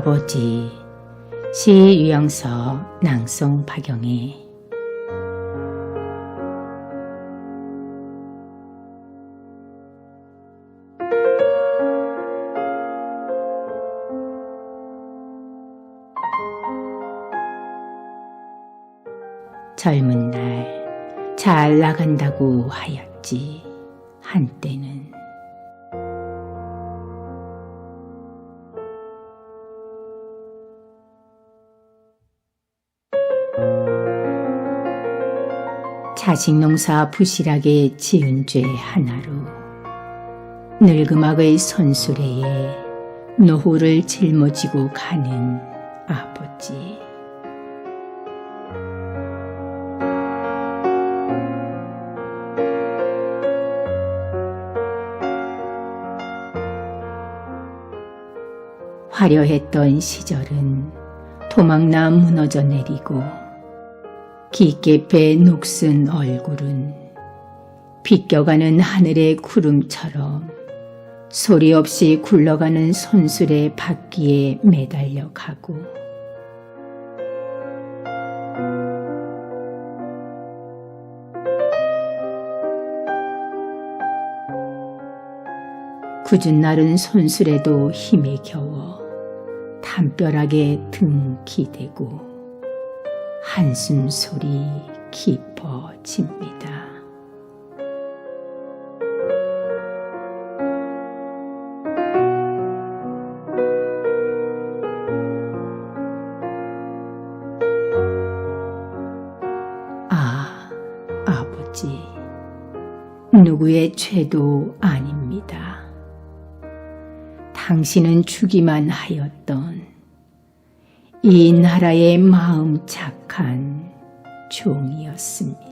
아버지 시 유영서 낭송 박영희 젊은 날 잘 나간다고 하였지 한때는 자식 농사 부실하게 지은 죄 하나로 늙음악의 손수레에 노후를 짊어지고 가는 아버지. 화려했던 시절은 도망나 무너져 내리고 배 녹슨 얼굴은 비껴가는 하늘의 구름처럼 소리 없이 굴러가는 손술의 바퀴에 매달려 가고 굳은 날은 손술에도 힘에 겨워 담벼락에 등 기대고 한숨 소리 깊어집니다. 아, 아버지. 누구의 죄도 아닙니다. 당신은 주기만 하였던 이 나라의 마음 착한 종이었습니다.